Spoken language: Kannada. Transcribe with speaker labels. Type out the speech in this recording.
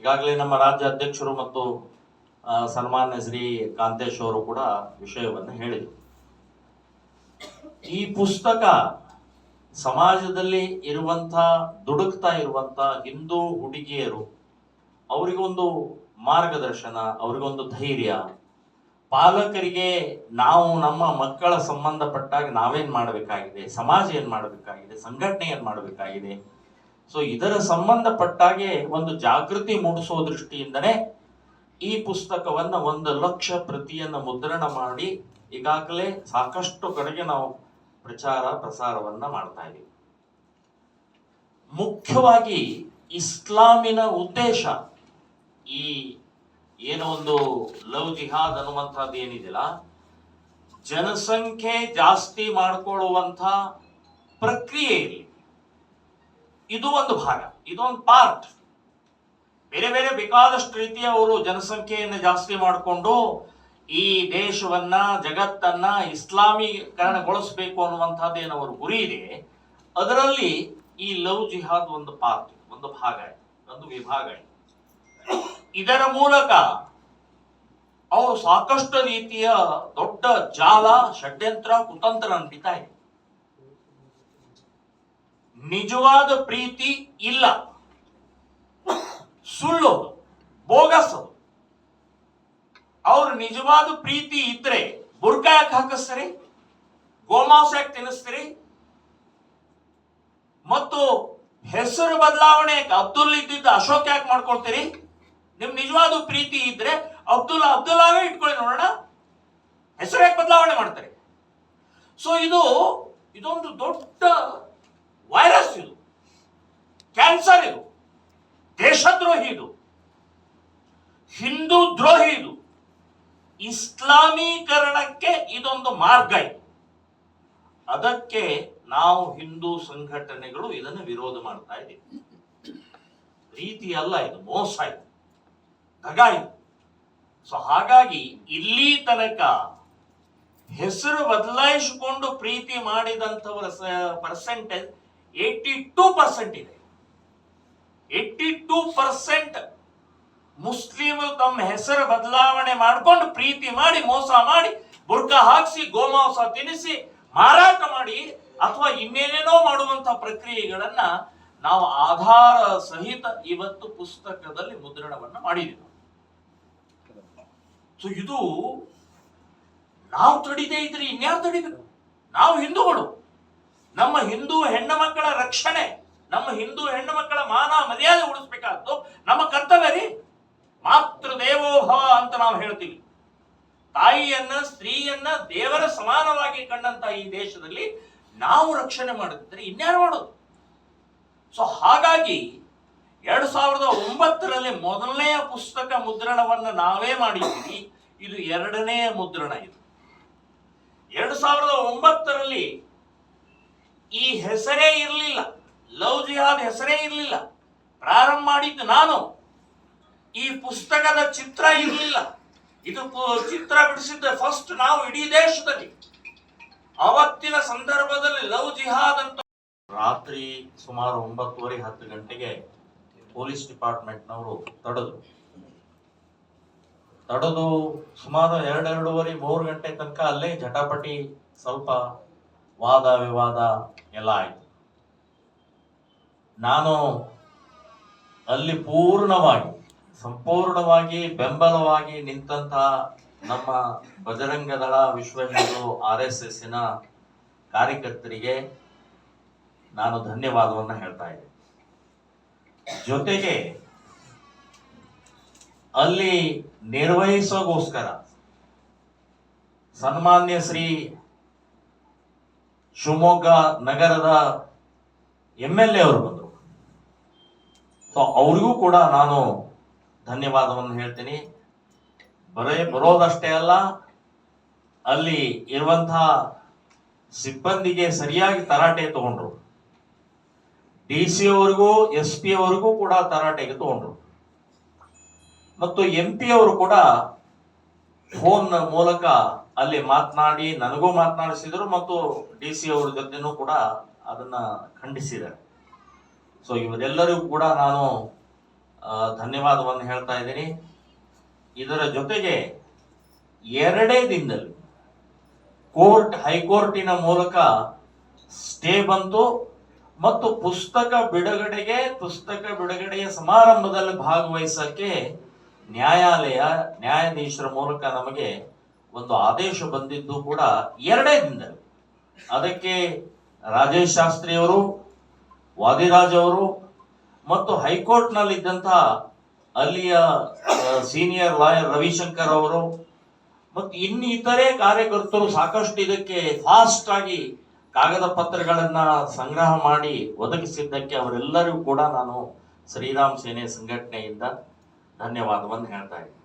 Speaker 1: ಈಗಾಗಲೇ ನಮ್ಮ ರಾಜ್ಯ ಅಧ್ಯಕ್ಷರು ಮತ್ತು ಸನ್ಮಾನ್ಯ ಶ್ರೀ ಕಾಂತೇಶ್ ಅವರು ಕೂಡ ವಿಷಯವನ್ನು ಹೇಳಿದರು. ಈ ಪುಸ್ತಕ ಸಮಾಜದಲ್ಲಿ ಇರುವಂತ ದುಡುಕ್ತಾ ಇರುವಂತ ಹಿಂದೂ ಹುಡುಗಿಯರು ಅವರಿಗೊಂದು ಮಾರ್ಗದರ್ಶನ ಅವರಿಗೊಂದು ಧೈರ್ಯ, ಪಾಲಕರಿಗೆ ನಾವು ನಮ್ಮ ಮಕ್ಕಳ ಸಂಬಂಧಪಟ್ಟಾಗ ನಾವೇನ್ ಮಾಡಬೇಕಾಗಿದೆ, ಸಮಾಜ ಏನ್ ಮಾಡಬೇಕಾಗಿದೆ, ಸಂಘಟನೆ ಏನ್ ಮಾಡಬೇಕಾಗಿದೆ ಸೊ ಇದರ ಸಂಬಂಧಪಟ್ಟಾಗೆ ಒಂದು ಜಾಗೃತಿ ಮೂಡಿಸುವ ದೃಷ್ಟಿಯಿಂದನೇ ಈ ಪುಸ್ತಕವನ್ನ ಒಂದು ಲಕ್ಷ ಪ್ರತಿಯನ್ನ ಮುದ್ರಣ ಮಾಡಿ ಈಗಾಗಲೇ ಸಾಕಷ್ಟು ಕಡೆಗೆ ನಾವು ಪ್ರಚಾರ ಪ್ರಸಾರವನ್ನ ಮಾಡ್ತಾ ಇದ್ದೀವಿ ಮುಖ್ಯವಾಗಿ ಇಸ್ಲಾಮಿನ ಉದ್ದೇಶ ಈ ಏನೋ ಒಂದು ಲವ್ ಜಿಹಾದ್ ಅನ್ನುವಂಥದ್ದು ಏನಿದೆಯಲ್ಲ, ಜನಸಂಖ್ಯೆ ಜಾಸ್ತಿ ಮಾಡಿಕೊಳ್ಳುವಂಥ ಪ್ರಕ್ರಿಯೆ ಇಲ್ಲಿ ಇದು ಒಂದು ಭಾಗ ಇದೊಂದು ಪಾರ್ಟ್ ಬೇರೆ ಬೇರೆ ಬೇಕಾದಷ್ಟು ರೀತಿಯ ಅವರು ಜನಸಂಖ್ಯೆಯನ್ನು ಜಾಸ್ತಿ ಮಾಡಿಕೊಂಡು ಈ ದೇಶವನ್ನ, ಜಗತ್ತನ್ನ ಇಸ್ಲಾಮೀಕರಣಗೊಳಿಸಬೇಕು ಅನ್ನುವಂಥದ್ದು ಏನು ಅವರ ಗುರಿ ಇದೆ. ಅದರಲ್ಲಿ ಈ ಲವ್ ಜಿಹಾದ್ ಒಂದು ಪಾರ್ಟ್ ಒಂದು ಭಾಗ ಒಂದು ವಿಭಾಗ ಇದೆ. ಇದರ ಮೂಲಕ ಅವರು ಸಾಕಷ್ಟು ರೀತಿಯ ದೊಡ್ಡ ಜಾಲ, ಷಡ್ಯಂತ್ರ, ಕುತಂತ್ರ ನಡೀತಾ ಇದೆ. ನಿಜವಾದ ಪ್ರೀತಿ ಇಲ್ಲ. ಸುಳ್ಳು ಬೋಗಸ್ ಅವ್ರು ನಿಜವಾದ ಪ್ರೀತಿ ಇದ್ರೆ ಬುರ್ಕ ಯಾಕೆ ಹಾಕಿಸ್ತೀರಿ? ಗೋಮಾಂಸ ಯಾಕೆ ತಿನ್ನಿಸ್ತೀರಿ? ಮತ್ತು ಹೆಸರು ಬದಲಾವಣೆ ಅಬ್ದುಲ್ ಇದ್ದಿದ್ದ ಅಶೋಕ್ ಯಾಕೆ ಮಾಡ್ಕೊಳ್ತೀರಿ? ನಿಮ್ ನಿಜವಾದ ಪ್ರೀತಿ ಇದ್ರೆ ಅಬ್ದುಲ್, ಅಬ್ದುಲ್ಲಾವೇ ಇಟ್ಕೊಳ್ಳಿ ನೋಡೋಣ. ಹೆಸರು ಯಾಕೆ ಬದಲಾವಣೆ ಮಾಡ್ತಾರೆ? ಸೊ ಇದು, ಇದೊಂದು ದೊಡ್ಡ ವೈರಸ್ ಇದು. ಕ್ಯಾನ್ಸರ್ ಇದು. ದೇಶದ್ರೋಹಿ ಇದು. ಹಿಂದೂ ದ್ರೋಹಿ ಇದು. ಇಸ್ಲಾಮೀಕರಣಕ್ಕೆ ಇದೊಂದು ಮಾರ್ಗ ಇದು. ಅದಕ್ಕೆ ನಾವು ಹಿಂದೂ ಸಂಘಟನೆಗಳು ಇದನ್ನು ವಿರೋಧ ಮಾಡ್ತಾ ಇದ್ದೀವಿ. ರೀತಿ ಅಲ್ಲ ಇದು, ಮೋಸ ಇದು. ದಗ ಇದು. ಸೊ ಹಾಗಾಗಿ ಇಲ್ಲಿ ತನಕ ಹೆಸರು ಬದಲಾಯಿಸಿಕೊಂಡು ಪ್ರೀತಿ ಮಾಡಿದಂಥವರ ಪರ್ಸೆಂಟೇಜ್ ಏಯ್ಟಿ ಟೂ ಪರ್ಸೆಂಟ್ ಇದೆ. ಏಯ್ಟಿ ಟೂ ಪರ್ಸೆಂಟ್ ಮುಸ್ಲಿಮರು ತಮ್ಮ ಹೆಸರು ಬದಲಾವಣೆ ಮಾಡ್ಕೊಂಡು ಪ್ರೀತಿ ಮಾಡಿ, ಮೋಸ ಮಾಡಿ ಬುರ್ಕ ಹಾಕಿಸಿ, ಗೋಮಾಂಸ ತಿನ್ನಿಸಿ, ಮಾರಾಟ ಮಾಡಿ ಅಥವಾ ಇನ್ನೇನೇನೋ ಮಾಡುವಂತ ಪ್ರಕ್ರಿಯೆಗಳನ್ನ ನಾವು ಆಧಾರ ಸಹಿತ ಇವತ್ತು ಪುಸ್ತಕದಲ್ಲಿ ಮುದ್ರಣವನ್ನ ಮಾಡಿದೆವು ಸೊ ಇದು ನಾವು ತಡಿದೇ ಇದ್ರೆ ಇನ್ಯಾರು ತಡಿಬೇಕು? ನಾವು ಹಿಂದೂಗಳು. ನಮ್ಮ ಹಿಂದೂ ಹೆಣ್ಣು ಮಕ್ಕಳ ರಕ್ಷಣೆ, ನಮ್ಮ ಹಿಂದೂ ಹೆಣ್ಣು ಮಕ್ಕಳ ಮಾನ ಮರ್ಯಾದೆ ಉಳಿಸ್ಬೇಕಾದ್ದು, ನಮ್ಮ ಕರ್ತವ್ಯ ರೀ ಮಾತೃ ದೇವೋಭವ ಅಂತ ನಾವು ಹೇಳ್ತೀವಿ. ತಾಯಿಯನ್ನ, ಸ್ತ್ರೀಯನ್ನ ದೇವರ ಸಮಾನವಾಗಿ ಕಂಡಂತ ಈ ದೇಶದಲ್ಲಿ ನಾವು ರಕ್ಷಣೆ ಮಾಡುತ್ತಿದ್ರೆ ಇನ್ಯಾರು ಮಾಡೋದು? ಸೊ ಹಾಗಾಗಿ ಎರಡು ಸಾವಿರದ ಒಂಬತ್ತರಲ್ಲಿ ಮೊದಲನೆಯ ಪುಸ್ತಕ ಮುದ್ರಣವನ್ನ ನಾವೇ ಮಾಡಿದ್ದೀವಿ. ಇದು ಎರಡನೇ ಮುದ್ರಣ ಇದು. ಎರಡು ಸಾವಿರದ ಒಂಬತ್ತರಲ್ಲಿ ಈ ಹೆಸರೇ ಇರಲಿಲ್ಲ. ಲವ್ ಜಿಹಾದ್ ಹೆಸರೇ ಇರಲಿಲ್ಲ. ಪ್ರಾರಂಭ ಮಾಡಿದ್ದು ನಾನು. ಈ ಪುಸ್ತಕದ ಚಿತ್ರ ಇರಲಿಲ್ಲ. ಇದು ಚಿತ್ರ ಬಿಡಿಸಿದ್ದ ಫಸ್ಟ್ ನಾವು ಇಡೀ ದೇಶದಲ್ಲಿ. ಅವತ್ತಿನ ಸಂದರ್ಭದಲ್ಲಿ ಲವ್ ಜಿಹಾದ್ ಅಂತ ರಾತ್ರಿ ಸುಮಾರು ಒಂಬತ್ತುವರೆ ಹತ್ತು ಗಂಟೆಗೆ ಪೊಲೀಸ್ ಡಿಪಾರ್ಟ್ಮೆಂಟ್ನವರು ತಡೆದು. ತಡೆದು ಸುಮಾರು ಎರಡೆರಡೂವರೆ ಮೂರು ಗಂಟೆ ತನಕ ಅಲ್ಲೇ ಜಟಾಪಟಿ ಸ್ವಲ್ಪ ವಾದ ವಿವಾದ ಎಲ್ಲ ಆಯಿತು. ನಾನು ಅಲ್ಲಿ ಪೂರ್ಣವಾಗಿ, ಸಂಪೂರ್ಣವಾಗಿ ಬೆಂಬಲವಾಗಿ ನಿಂತಹ ನಮ್ಮ ಬಜರಂಗ ದಳ ವಿಶ್ವ ಹಿಂದೂ ಆರ್ ಎಸ್ ಕಾರ್ಯಕರ್ತರಿಗೆ ನಾನು ಧನ್ಯವಾದವನ್ನು ಹೇಳ್ತಾ ಇದ್ದೆ. ಜೊತೆಗೆ ಅಲ್ಲಿ ನಿರ್ವಹಿಸೋಗೋಸ್ಕರ ಸನ್ಮಾನ್ಯ ಶ್ರೀ ಶಿವಮೊಗ್ಗ ನಗರದ ಎಂ ಎಲ್ ಎ ಅವರು ಬಂದರು. ಸೊ ಅವರಿಗೂ ಕೂಡ ನಾನು ಧನ್ಯವಾದವನ್ನು ಹೇಳ್ತೀನಿ. ಬರೇ, ಬರೋದಷ್ಟೇ ಅಲ್ಲ, ಅಲ್ಲಿ ಇರುವಂತಹ ಸಿಬ್ಬಂದಿಗೆ ಸರಿಯಾಗಿ ತರಾಟೆ ತಗೊಂಡ್ರು. ಡಿ ಸಿ ಅವರಿಗೂ, ಎಸ್ ಪಿ ಅವರಿಗೂ ಕೂಡ ತರಾಟೆಗೆ ತಗೊಂಡ್ರು. ಮತ್ತು ಎಂ ಪಿ ಅವರು ಕೂಡ ಫೋನ್ ಮೂಲಕ ಅಲ್ಲಿ ಮಾತನಾಡಿ, ನನಗೂ ಮಾತನಾಡಿಸಿದ್ರು ಮತ್ತು ಡಿ ಸಿ ಅವ್ರ ಜೊತೆನೂ ಕೂಡ ಅದನ್ನ ಖಂಡಿಸಿದ್ದಾರೆ. ಸೊ ಇವರೆಲ್ಲರಿಗೂ ಕೂಡ ನಾನು ಧನ್ಯವಾದವನ್ನು ಹೇಳ್ತಾ ಇದ್ದೀನಿ. ಇದರ ಜೊತೆಗೆ ಎರಡೇ ದಿನದಲ್ಲಿ ಕೋರ್ಟ್, ಹೈಕೋರ್ಟಿನ ಮೂಲಕ ಸ್ಟೇ ಬಂತು ಮತ್ತು ಪುಸ್ತಕ ಬಿಡುಗಡೆಗೆ, ಪುಸ್ತಕ ಬಿಡುಗಡೆಯ ಸಮಾರಂಭದಲ್ಲಿ ಭಾಗವಹಿಸಕ್ಕೆ ನ್ಯಾಯಾಲಯ, ನ್ಯಾಯಾಧೀಶರ ಮೂಲಕ ನಮಗೆ ಒಂದು ಆದೇಶ ಬಂದಿದ್ದು ಕೂಡ ಎರಡೇ ದಿನದಲ್ಲಿ. ಅದಕ್ಕೆ ರಾಜೇಶ್ ಶಾಸ್ತ್ರಿ ಅವರು ವಾದಿರಾಜ್ ಅವರು ಮತ್ತು ಹೈಕೋರ್ಟ್ನಲ್ಲಿದ್ದಂತಹ ಅಲ್ಲಿಯ ಸೀನಿಯರ್ ಲಾಯರ್ ರವಿಶಂಕರ್ ಅವರು ಮತ್ತು ಇನ್ನಿತರೆ ಕಾರ್ಯಕರ್ತರು ಸಾಕಷ್ಟು ಇದಕ್ಕೆ ಫಾಸ್ಟ್ ಆಗಿ ಕಾಗದ ಪತ್ರಗಳನ್ನ ಸಂಗ್ರಹ ಮಾಡಿ ಒದಗಿಸಿದ್ದಕ್ಕೆ ಅವರೆಲ್ಲರಿಗೂ ಕೂಡ ನಾನು ಶ್ರೀರಾಮ್ ಸೇನೆ ಸಂಘಟನೆಯಿಂದ ಧನ್ಯವಾದವನ್ನು ಹೇಳ್ತಾ ಇದ್ದೀನಿ.